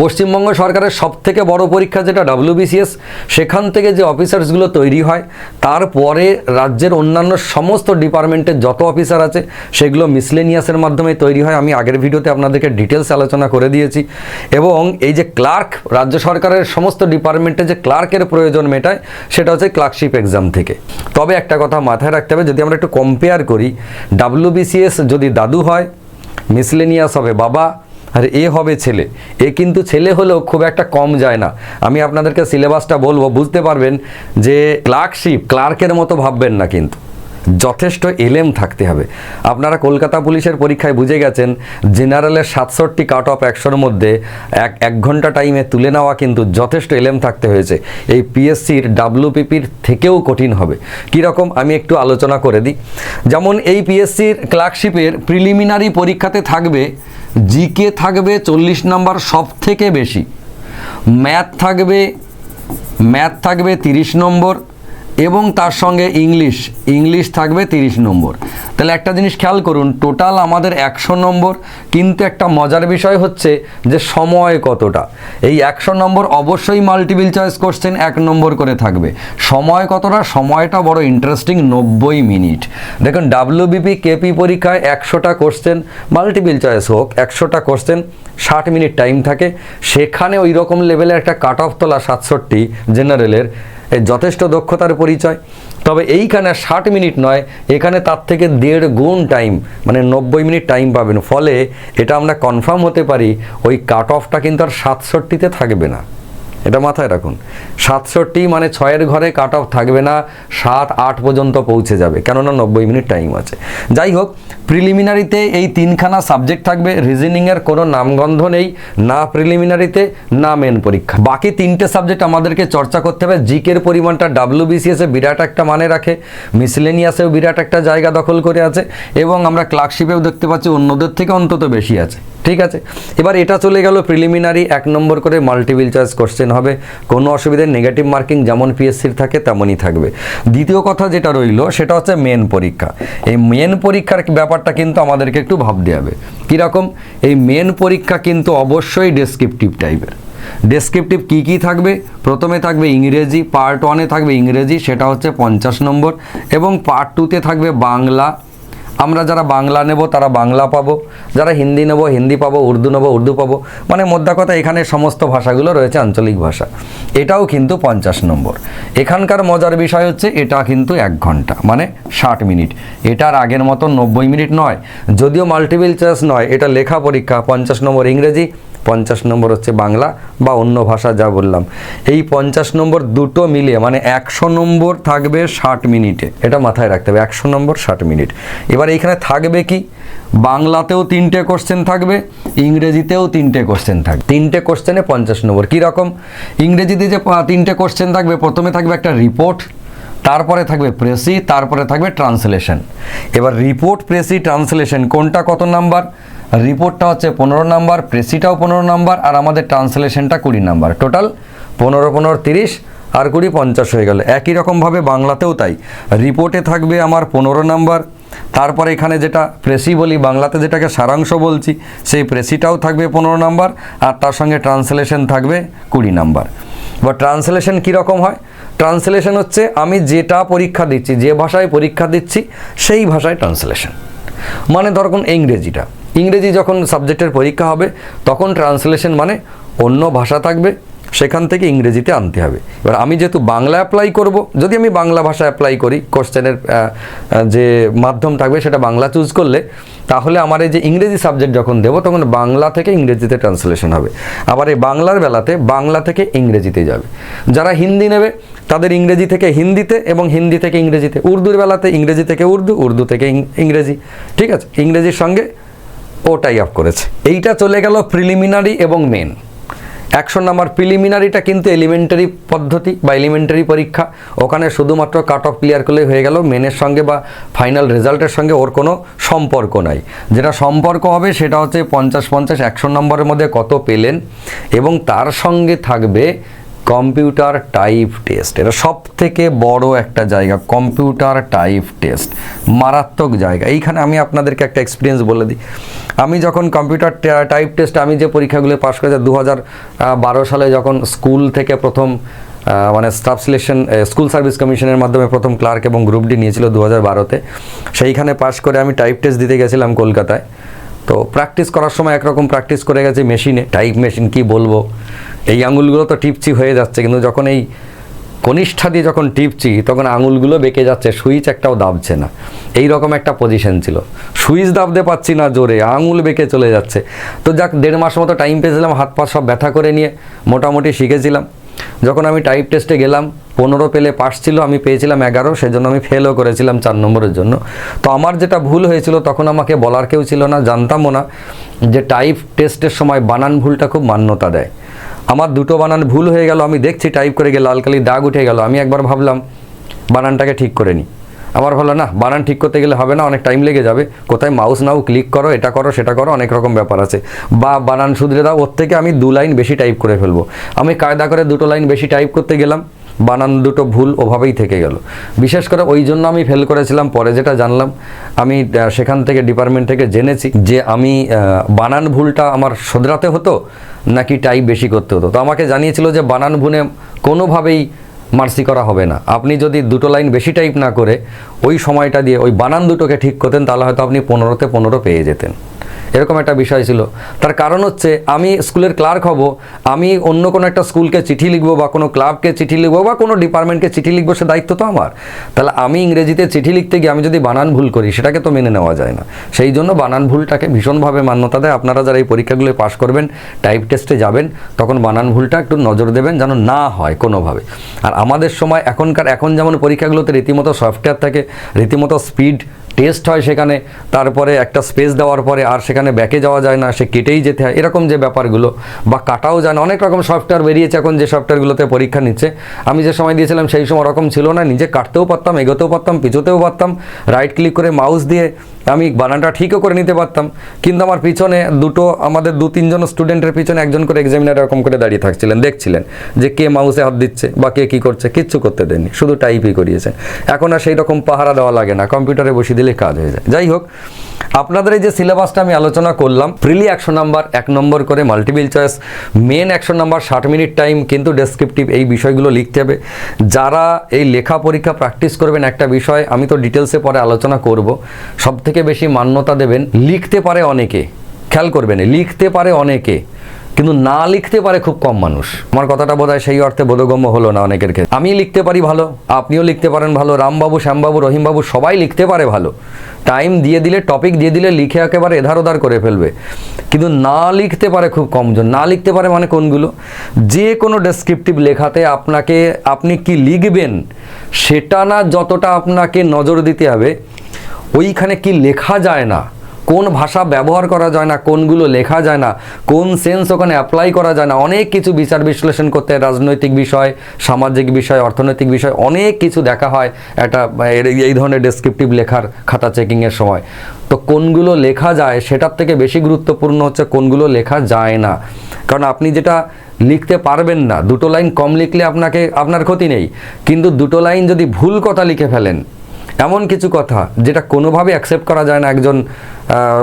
পশ্চিমবঙ্গ সরকারের সব থেকে বড় পরীক্ষা যেটা ডাব্লিউবিসিএস, সেখান থেকে যে অফিসার্সগুলো তৈরি হয়, তারপরে রাজ্যের অন্যান্য সমস্ত ডিপার্টমেন্টের যত অফিসার আছে, সেগুলো মিসলেনিয়াসের মাধ্যমে তৈরি হয়। আমি আগের ভিডিওতে আপনাদেরকে ডিটেলস আলোচনা করে দিয়েছি। এবং এই যে ক্লার্ক, রাজ্য সরকারের সমস্ত ডিপার্টমেন্টে যে ক্লার্কের প্রয়োজন মেটায়, সেটা হচ্ছে ক্লার্কশিপ এক্সাম থেকে। তবে একটা কথা মাথায় রাখতে হবে, যদি আমরা একটু কম্পেয়ার করি, ডাব্লিউবিসিএস যদি দাদু হয়, মিসলেনিয়াস হবে বাবা আর এ হবে ছেলে। এ কিন্তু ছেলে হলেও খুব একটা কম যায় না। আমি আপনাদেরকে সিলেবাসটা বলব, বুঝতে পারবেন যে ক্লার্কশিপ ক্লার্কের মতো ভাববেন না কিন্তু। যথেষ্ট এলেম থাকতে হবে। আপনারা কলকাতা পুলিশের পরীক্ষায় বুঝে গেছেন, জেনারেলের সাতষট্টি কাট অফ একশোর মধ্যে এক এক ঘণ্টা টাইমে তুলে নেওয়া কিন্তু যথেষ্ট এলেম থাকতে হয়েছে। এই পিএসসির ডাব্লিউপিপির থেকেও কঠিন হবে। কীরকম আমি একটু আলোচনা করে দিই। যেমন এই পিএসসির ক্লার্কশিপের প্রিলিমিনারি পরীক্ষাতে থাকবে, জিকে থাকবে চল্লিশ নাম্বার সব থেকে বেশি, ম্যাথ থাকবে ম্যাথ থাকবে তিরিশ নম্বর এবং তার সঙ্গে ইংলিশ। ইংলিশ থাকবে তিরিশ নম্বর। তাহলে একটা জিনিস খেয়াল করুন, টোটাল আমাদের একশো নম্বর, কিন্তু একটা মজার বিষয় হচ্ছে যে সময় কতটা। এই একশো নম্বর অবশ্যই মাল্টিপিল চয়েস কোশ্চেন এক নম্বর করে থাকবে। সময় কতটা? সময়টা বড় ইন্টারেস্টিং নব্বই মিনিট। দেখুন ডাব্লিউবিপি কেপি পরীক্ষায় একশোটা কোশ্চেন মাল্টিপিল চয়েস হোক, একশোটা কোশ্চেন ষাট মিনিট টাইম থাকে। সেখানে ওই রকম লেভেলের একটা কাট অফ তোলা সাতষট্টি জেনারেলের যথেষ্ট দক্ষতার পরিচয়। তবে এইখানে ষাট মিনিট নয়, এখানে তার থেকে দেড় গুণ টাইম মানে নব্বই মিনিট টাইম পাবেন। ফলে এটা আমরা কনফার্ম হতে পারি, ওই কাট অফটা কিন্তু আর সাতষট্টিতে থাকবে না। এটা মাথায় রাখুন। সাতষট্টি মানে ছয়ের ঘরে কাট অফ থাকবে না, সাত, আট পর্যন্ত পৌঁছে যাবে, কেননা নব্বই মিনিট টাইম আছে। যাই হোক প্রিলিমিনারিতে এই তিনখানা সাবজেক্ট থাকবে রিজনিংয়ের কোনো নামগন্ধ নেই, না প্রিলিমিনারিতে না মেন পরীক্ষা। বাকি তিনটে সাবজেক্ট আমাদেরকে চর্চা করতে হবে জিকের পরিমাণটা ডাব্লিউবিসিএসে বিরাট একটা মানে রাখে মিসলেনিয়াসেও বিরাট একটা জায়গা দখল করে আছে, এবং আমরা ক্লার্কশিপেও দেখতে পাচ্ছি অন্যদের থেকে অন্তত বেশি আছে। ঠিক আছে? এবার এটা চলে গেল প্রিলিমিনারি এক নম্বর করে মাল্টিপিল চয়েস কোশ্চেন হবে। কোনো অসুবিধে নেগেটিভ মার্কিং যেমন পিএসসির থাকে তেমনই থাকবে। দ্বিতীয় কথা যেটা রইল, সেটা হচ্ছে মেন পরীক্ষা। এই মেন পরীক্ষার ব্যাপারটা কিন্তু আমাদেরকে একটু ভাবতে হবে। কীরকম? এই মেন পরীক্ষা কিন্তু অবশ্যই ডেসক্রিপটিভ টাইপের ডেসক্রিপটিভ কী কী থাকবে? প্রথমে থাকবে ইংরেজি পার্ট ওয়ানে থাকবে ইংরেজি, সেটা হচ্ছে পঞ্চাশ নম্বর। এবং পার্ট টুতে থাকবে বাংলা আমরা যারা বাংলা নেব, তারা বাংলা পাবো। যারা হিন্দি নেব, হিন্দি পাবো, উর্দু নেব, উর্দু পাবো। মানে মোদ্দা কথা, এখানে সমস্ত ভাষাগুলো রয়েছে আঞ্চলিক ভাষা। এটাও কিন্তু পঞ্চাশ নম্বর। এখানকার মজার বিষয় হচ্ছে, এটা কিন্তু এক ঘণ্টা মানে ষাট মিনিট। এটার আগের মতো নব্বই মিনিট নয়। যদিও মাল্টিপিল চয়েস নয়, এটা লেখা পরীক্ষা, পঞ্চাশ নম্বর ইংরেজি পঞ্চাশ নম্বর হচ্ছে বাংলা বা অন্য ভাষা যা বললাম। এই পঞ্চাশ নম্বর দুটো মিলিয়ে মানে একশো নম্বর থাকবে ষাট মিনিটে। এটা মাথায় রাখতে হবে, একশো নম্বর ষাট মিনিট। এবার এইখানে থাকবে কি? বাংলাতেও তিনটে কোশ্চেন থাকবে, ইংরেজিতেও তিনটে কোশ্চেন থাকবে। তিনটে কোশ্চেনে পঞ্চাশ নম্বর কীরকম? ইংরেজিতে যে তিনটে কোশ্চেন থাকবে, প্রথমে থাকবে একটা রিপোর্ট তারপরে থাকবে প্রেসি তারপরে থাকবে ট্রান্সলেশন এবার রিপোর্ট প্রেসি ট্রান্সলেশন কোনটা কত নাম্বার? রিপোর্টটা হচ্ছে পনেরো নাম্বার, প্রেসিটাও পনেরো নাম্বার, আর আমাদের ট্রান্সলেশনটা কুড়ি নাম্বার। টোটাল পনেরো পনেরো, তিরিশ, আর কুড়ি, পঞ্চাশ হয়ে গেল। একই রকমভাবে বাংলাতেও তাই। রিপোর্টে থাকবে আমার পনেরো নাম্বার। তারপরে এখানে যেটা প্রেসি বলি, বাংলাতে যেটাকে সারাংশ বলছি, সেই প্রেসিটাও থাকবে পনেরো নাম্বার, আর তার সঙ্গে ট্রান্সলেশন থাকবে কুড়ি নাম্বার। বা ট্রান্সলেশন কীরকম হয়? ট্রান্সলেশন হচ্ছে আমি যেটা পরীক্ষা দিচ্ছি, যে ভাষায় পরীক্ষা দিচ্ছি, সেই ভাষায় ট্রান্সলেশন। মানে ধরুন ইংরেজিটা। ইংরেজি যখন সাবজেক্টের পরীক্ষা হবে, তখন ট্রান্সলেশন মানে অন্য ভাষা থাকবে, সেখান থেকে ইংরেজিতে আনতে হবে। এবার আমি যেহেতু বাংলা অ্যাপ্লাই করব, যদি আমি বাংলা ভাষা অ্যাপ্লাই করি কোশ্চেনের যে মাধ্যম থাকবে সেটা বাংলা চুজ করলে, তাহলে আমার এই যে ইংরেজি সাবজেক্ট যখন দেবো, তখন বাংলা থেকে ইংরেজিতে ট্রান্সলেশন হবে। আবার এই বাংলার বেলাতে বাংলা থেকে ইংরেজিতে যাবে। যারা হিন্দি নেবে, তাদের ইংরেজি থেকে হিন্দিতে এবং হিন্দি থেকে ইংরেজিতে। উর্দুর বেলাতে ইংরেজি থেকে উর্দু উর্দু থেকে ইংরেজি। ঠিক আছে? ইংরেজির সঙ্গে ও টাই আপ করেছে। এইটা চলে গেল প্রিলিমিনারি এবং মেন একশো নাম্বার প্রিলিমিনারিটা কিন্তু এলিমেন্টারি পদ্ধতি বা এলিমেন্টারি পরীক্ষা। ওখানে শুধুমাত্র কাট অফ ক্লিয়ার করলেই হয়ে গেল। মেনের সঙ্গে বা ফাইনাল রেজাল্টের সঙ্গে ওর কোনো সম্পর্ক নাই। যেটা সম্পর্ক হবে সেটা হচ্ছে পঞ্চাশ পঞ্চাশ একশো নম্বরের মধ্যে কত পেলেন এবং তার সঙ্গে থাকবে কম্পিউটার টাইপ টেস্ট। এটা সব থেকে বড় একটা জায়গা, কম্পিউটার টাইপ টেস্ট। মারাত্মক জায়গা। এইখানে আমি আপনাদেরকে একটা এক্সপিরিয়েন্স বলে দিই। আমি যখন কম্পিউটার টাইপ টেস্ট, আমি যে পরীক্ষাগুলো পাশ করেছি দু বারো সালে যখন স্কুল থেকে প্রথম মানে স্টাফ সিলেকশন স্কুল সার্ভিস কমিশনের মাধ্যমে প্রথম ক্লার্ক এবং গ্রুপ ডি নিয়েছিল দু হাজার বারোতে, সেইখানে পাশ করে আমি টাইপ টেস্ট দিতে গেছিলাম কলকাতায়। তো প্র্যাকটিস করার সময় একরকম প্র্যাকটিস করে গেছি মেশিনে, টাইপ মেশিন কি বলব? এই আঙুলগুলো তো টিপচি হয়ে যাচ্ছে, কিন্তু যখন এই কনিষ্ঠা দিয়ে যখন টিপছি তখন আঙুলগুলো বেঁকে যাচ্ছে, সুইচ একটাও দাবছে না। এই রকম একটা পজিশন ছিল। সুইচ দাবতে পাচ্ছি না জোরে, আঙুল বেঁকে চলে যাচ্ছে। তো যাক, দেড় মাস মতো টাইম পেয়েছিলাম, হাত পা সব ব্যথা করে নিয়ে মোটামুটি শিখেছিলাম। যখন আমি টাইপ টেস্টে গেলাম, পনেরো পেলে পাস ছিল, আমি পেয়েছিলাম এগারো, সেজন্য আমি ফেলও করেছিলাম চার নম্বরের জন্য। তো আমার যেটা ভুল হয়েছিল, তখন আমাকে বলার কেউ ছিল না, জানতামও না যে টাইপ টেস্টের সময় বানান ভুলটা খুব মান্যতা দেয়। আমার দুটো বানান ভুল হয়ে গেল, আমি দেখছি টাইপ করে গিয়ে লালকালি দাগ উঠে গেল, আমি একবার ভাবলাম বানানটাকে ঠিক করে নিই আমার ভালো না, বানান ঠিক করতে গেলে হবে না, অনেক টাইম লেগে যাবে। কোথায় মাউস নাও ক্লিক করো, এটা করো, সেটা করো, অনেক রকম ব্যাপার আছে। বা বানান শুধরে দাও, ওর থেকে আমি দু লাইন বেশি টাইপ করে ফেলব। আমি কায়দা করে দুটো লাইন বেশি টাইপ করতে গেলাম। বানান দুটো ভুল ওভাবেই থেকে গেল। বিশেষ করে ওই জন্য আমি ফেল করেছিলাম, পরে যেটা জানলাম, আমি সেখান থেকে ডিপার্টমেন্ট থেকে জেনেছি যে আমি বানান ভুলটা আমার শোধরাতে হতো নাকি টাইপ বেশি করতে হতো। তো আমাকে জানিয়েছিল যে বানান ভুনে কোনোভাবেই মার্সি করা হবে না। আপনি যদি দুটো লাইন বেশি টাইপ না করে ওই সময়টা দিয়ে ওই বানান দুটোকে ঠিক করতেন, তাহলে হয়তো আপনি পনেরোতে পনেরো পেয়ে যেতেন। এরকম একটা বিষয় ছিল। তার কারণ হচ্ছে আমি স্কুলের ক্লার্ক হব, আমি অন্য কোনো একটা স্কুলকে চিঠি লিখব বা কোনো ক্লাবকে চিঠি লিখব বা কোনো ডিপার্টমেন্টকে চিঠি লিখব, সে দায়িত্ব তো আমার। তাহলে আমি ইংরেজিতে চিঠি লিখতে গিয়ে আমি যদি বানান ভুল করি, সেটাকে তো মেনে নেওয়া যায় না। সেই জন্য বানান ভুলটাকে ভীষণভাবে মান্যতা দেয়। আপনারা যারা এই পরীক্ষাগুলো পাশ করবেন, টাইপ টেস্টে যাবেন, তখন বানান ভুলটা একটু নজর দেবেন যেন না হয় কোনোভাবে। আর আমাদের সময় এখনকার, এখন যেমন পরীক্ষাগুলোতে রীতিমতো সফটওয়্যার থাকে, রীতিমতো স্পিড টেস্ট হয় সেখানে, তারপরে একটা স্পেস দেওয়ার পরে আর সেখানে ব্যাকে যাওয়া যায় না, সে কেটেই যেতে হয়, এরকম যে ব্যাপারগুলো, বা কাটাও যায় না, অনেক রকম সফটওয়্যার বেরিয়েছে এখন যে সফটওয়্যারগুলোতে পরীক্ষা নিচ্ছে। আমি যে সময় দিয়েছিলাম সেই সময় ওরকম ছিল না, নিজে কাটতেও পারতাম, এগোতেও পারতাম, পিছোতেও পারতাম রাইট ক্লিক করে মাউস দিয়ে আমি বানানটা ঠিকও করে নিতে পারতাম, কিন্তু আমার পিছনে দুটো, আমাদের দু তিনজন স্টুডেন্টের পিছনে একজন করে এক্সামিনার এরকম করে দাঁড়িয়ে থাকছিলেন, দেখছিলেন যে কে মাউসে হাত দিচ্ছে বা কে কী করছে, কিচ্ছু করতে দেননি, শুধু টাইপই করিয়েছে। এখন আর সেই রকম পাহারা দেওয়া লাগে না কম্পিউটারে বসিয়ে দিলে কাজ হয়ে যায়। যাই হোক, আপনাদের এই যে সিলেবাসটা আমি আলোচনা করলাম, ফ্রিলি একশো নাম্বার, এক নম্বর করে মাল্টিপিল চয়েস মেন একশো নাম্বার, ষাট মিনিট টাইম কিন্তু ডেসক্রিপটিভ এই বিষয়গুলো লিখতে হবে। যারা এই লেখা পরীক্ষা প্র্যাকটিস করবেন একটা বিষয়, আমি তো ডিটেলসে পরে আলোচনা করব। সব থেকে বেশি মান্যতা দেবেন, লিখতে পারে অনেকে, খেয়াল করবেন, লিখতে পারে অনেকে। কিন্তু না লিখতে পারে খুব কম মানুষ। আমার কথাটা বোধ সেই অর্থে বোধগম্য হলো না অনেকের ক্ষেত্রে। আমি লিখতে পারি ভালো, আপনিও লিখতে পারেন ভালো, রামবাবু, শ্যামবাবু, রহিমবাবু সবাই লিখতে পারে ভালো। টাইম দিয়ে দিলে, টপিক দিয়ে দিলে লিখে একেবারে এধার ওধার করে ফেলবে। কিন্তু না লিখতে পারে খুব কমজন। না লিখতে পারে মানে কোনগুলো? যে কোনো ডেসক্রিপটিভ লেখাতে আপনাকে, আপনি কি লিখবেন সেটা না যতটা আপনাকে নজর দিতে হবে, ওইখানে কি লেখা যায় না কোন ভাষা ব্যবহার করা যায় না, কোনগুলো লেখা যায় না, কোন সেন্স ওখানে অ্যাপ্লাই করা যায় না, অনেক কিছু বিচার বিশ্লেষণ করতে রাজনৈতিক বিষয়, সামাজিক বিষয়, অর্থনৈতিক বিষয়, অনেক কিছু দেখা হয় একটা এই ধরনের ডেসক্রিপটিভ লেখার খাতা চেকিংয়ের সময়। তো কোনগুলো লেখা যায় সেটার থেকে বেশি গুরুত্বপূর্ণ হচ্ছে কোনগুলো লেখা যায় না। কারণ আপনি যেটা লিখতে পারবেন না, দুটো লাইন কম লিখলে আপনাকে, আপনার ক্ষতি নেই। কিন্তু দুটো লাইন যদি ভুল কথা লিখে ফেলেন, এমন কিছু কথা যেটা কোনোভাবে অ্যাকসেপ্ট করা যায় না একজন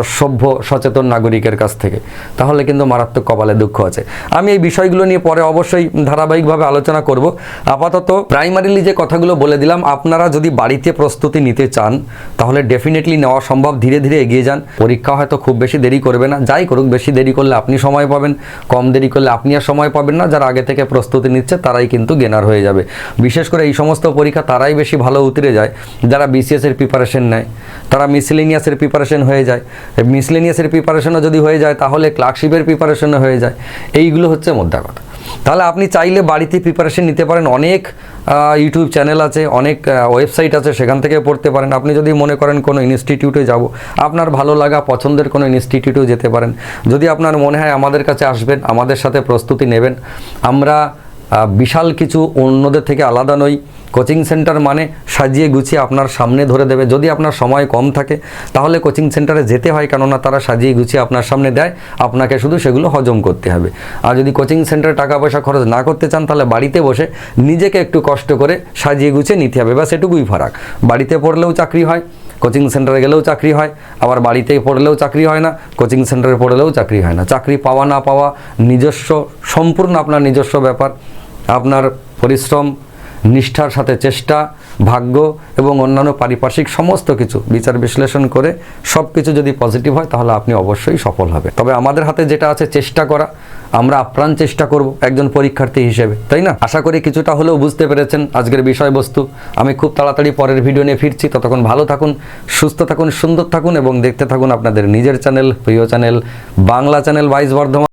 সভ্য সচেতন নাগরিকের কাছ থেকে। তাহলে কিন্তু মারাত্মক কপালে দুঃখ আছে। আমি এই বিষয়গুলো নিয়ে পরে অবশ্যই ধারাবাহিকভাবে আলোচনা করব। আপাতত প্রাইমারিলি যে কথাগুলো বলে দিলাম, আপনারা যদি বাড়িতে প্রস্তুতি নিতে চান, তাহলে ডেফিনেটলি নেওয়া সম্ভব। ধীরে ধীরে এগিয়ে যান। পরীক্ষা হয়তো খুব বেশি দেরি করবে না। যাই করুক, বেশি দেরি করলে আপনি সময় পাবেন। কম দেরি করলে আপনি আর সময় পাবেন না। যারা আগে থেকে প্রস্তুতি নিচ্ছে, তারাই কিন্তু গেনার হয়ে যাবে। বিশেষ করে এই সমস্ত পরীক্ষা তারাই বেশি ভালো উতরে যায়। যারা বিসিএস এর প্রিপারেশন নেয়, তারা মিসলেনিয়াসের প্রিপারেশন হয়ে যায়। মিসলেনিয়াসের প্রিপারেশনও যদি হয়ে যায়, তাহলে ক্লার্কশিপের প্রিপারেশনও হয়ে যায়। এইগুলো হচ্ছে মোদ্দা কথা। তাহলে আপনি চাইলে বাড়িতে প্রিপারেশন নিতে পারেন। অনেক ইউটিউব চ্যানেল আছে, অনেক ওয়েবসাইট আছে, সেখান থেকে পড়তে পারেন। আপনি যদি মনে করেন কোনো ইনস্টিটিউটে যাব, আপনার ভালো লাগা, পছন্দের কোনো ইনস্টিটিউটেও যেতে পারেন। যদি আপনার মনে হয় আমাদের কাছে আসবেন, আমাদের সাথে প্রস্তুতি নেবেন। আমরা বিশাল কিছু অন্যদের থেকে আলাদা নই। কোচিং সেন্টার মানে সাজিয়ে গুছিয়ে আপনার সামনে ধরে দেবে। যদি আপনার সময় কম থাকে, তাহলে কোচিং সেন্টারে যেতে হয়, কেননা তারা সাজিয়ে গুছিয়ে আপনার সামনে দেয়। আপনাকে শুধু সেগুলো হজম করতে হবে। আর যদি কোচিং সেন্টারে টাকা পয়সা খরচ না করতে চান, তাহলে বাড়িতে বসে নিজেকে একটু কষ্ট করে সাজিয়ে গুছিয়ে নিতে হবে। বা সেটুকুই ফারাক। বাড়িতে পড়লেও চাকরি হয়, কোচিং সেন্টারে গেলেও চাকরি হয়, আবার বাড়িতে পড়লেও চাকরি হয় না, কোচিং সেন্টারে পড়লেও চাকরি হয় না। চাকরি পাওয়া না পাওয়া নিজস্ব, সম্পূর্ণ আপনার নিজস্ব ব্যাপার। আপনার পরিশ্রম, নিষ্ঠার সাথে চেষ্টা, ভাগ্য এবং অন্যান্য পারিপার্শ্বিক সমস্ত কিছু বিচার বিশ্লেষণ করে সব কিছু যদি পজিটিভ হয় তাহলে আপনি অবশ্যই সফল হবে তবে আমাদের হাতে যেটা আছে চেষ্টা করা, আমরা আপ্রাণ চেষ্টা করব একজন পরীক্ষার্থী হিসেবে, তাই না? আশা করি কিছুটা হলেও বুঝতে পেরেছেন আজকের বিষয়বস্তু। আমি খুব তাড়াতাড়ি পরের ভিডিও নিয়ে ফিরছি। ততক্ষণ ভালো থাকুন, সুস্থ থাকুন, সুন্দর থাকুন এবং দেখতে থাকুন আপনাদের নিজের চ্যানেল, প্রিয় চ্যানেল, বাংলা চ্যানেল বাইশ বর্ধমান।